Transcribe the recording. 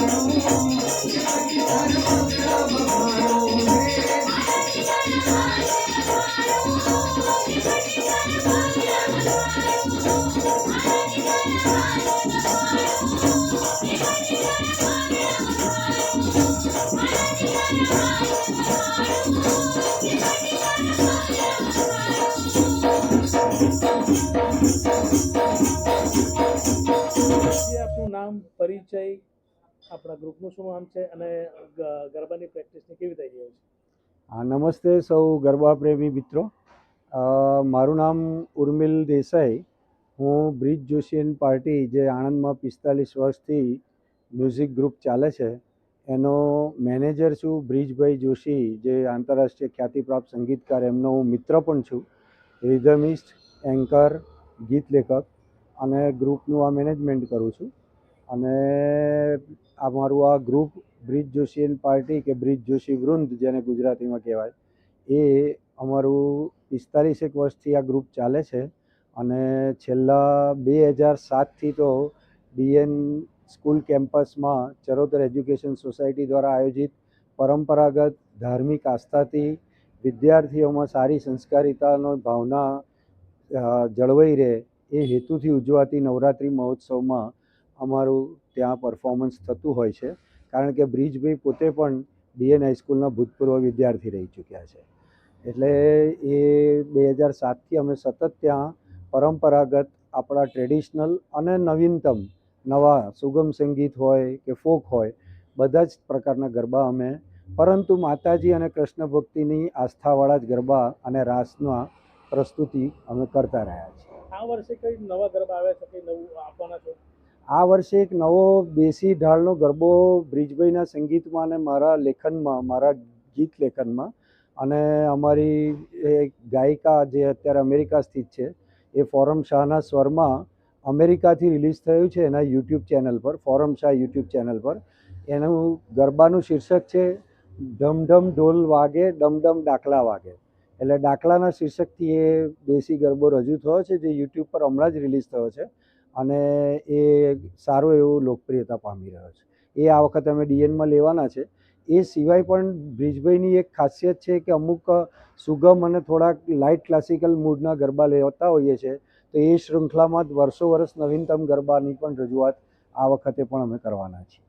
જે પરિચય આપણા ગ્રુપનું શું નામ છે અને ગરબાની પ્રેક્ટિસની કેવી થઈ રહી છે? હા, નમસ્તે સૌ ગરબા પ્રેમી મિત્રો મારું નામ ઉર્મિલ દેસાઈ. હું બ્રિજ જોશિયન પાર્ટી, જે આણંદમાં પિસ્તાલીસ વર્ષથી મ્યુઝિક ગ્રુપ ચાલે છે, એનો મેનેજર છું બ્રિજભાઈ જોશી, જે આંતરરાષ્ટ્રીય ખ્યાતિપ્રાપ્ત સંગીતકાર. એમનો હું મિત્ર પણ છું. રિધમિસ્ટ, એન્કર, ગીત લેખક અને ગ્રુપનું આ મેનેજમેન્ટ કરું છું. અને અમારું આ ગ્રુપ બ્રિજ જોશિયન પાર્ટી કે બ્રિજ જોશી વૃંદ જેને ગુજરાતીમાં કહેવાય, એ અમારું પિસ્તાલીસેક વર્ષથી આ ગ્રુપ ચાલે છે. અને છેલ્લા બે હજાર સાતથી તો ડીએન સ્કૂલ કેમ્પસમાં ચરોતર એજ્યુકેશન સોસાયટી દ્વારા આયોજિત પરંપરાગત ધાર્મિક આસ્થાથી વિદ્યાર્થીઓમાં સારી સંસ્કારિતાનો ભાવના જળવાઈ રહે એ હેતુથી ઉજવાતી નવરાત્રિ મહોત્સવમાં અમારું ત્યાં પરફોર્મન્સ થતું હોય છે. કારણ કે બ્રિજભાઈ પોતે પણ ડીએન હાઈસ્કૂલના ભૂતપૂર્વ વિદ્યાર્થી રહી ચૂક્યા છે. એટલે એ બે હજાર સાતથી અમે સતત ત્યાં પરંપરાગત આપણા ટ્રેડિશનલ અને નવીનતમ નવા સુગમ સંગીત હોય કે ફોક હોય, બધા જ પ્રકારના ગરબા અમે, પરંતુ માતાજી અને કૃષ્ણ ભક્તિની આસ્થાવાળા જ ગરબા અને રાસના પ્રસ્તુતિ અમે કરતા રહ્યા છીએ. આ વર્ષે કઈ નવા ગરબા આવ્યા છે નવું આપવાના છો? આ વર્ષે એક નવો દેશી ઢાળનો ગરબો બ્રિજભાઈના સંગીતમાં અને મારા લેખનમાં, મારા ગીત લેખનમાં અને અમારી એક ગાયિકા જે અત્યારે અમેરિકા સ્થિત છે, એ ફોરમ શાહના સ્વરમાં અમેરિકાથી રિલીઝ થયું છે એના યુટ્યુબ ચેનલ પર, ફોરમ શાહ યુટ્યુબ ચેનલ પર. એનું ગરબાનું શીર્ષક છે ઢમઢમ ઢોલ વાગે, ડમડમ ડાકલા વાગે. એટલે ડાકલાના શીર્ષકથી એ દેશી ગરબો રજૂ થયો છે, જે યુટ્યુબ પર હમણાં જ રિલીઝ થયો છે. અને એ સારું એવું લોકપ્રિયતા પામી રહ્યો છે. એ આ વખતે અમે ડીએનમાં લેવાના છે. એ સિવાય પણ બ્રિજભાઈની એક ખાસિયત છે કે અમુક સુગમ અને થોડાક લાઇટ ક્લાસિકલ મૂડના ગરબા લેતા હોઈએ છીએ તો એ શૃંખલામાં વર્ષો વર્ષ નવીનતમ ગરબાની પણ રજૂઆત આ વખતે પણ અમે કરવાના છીએ.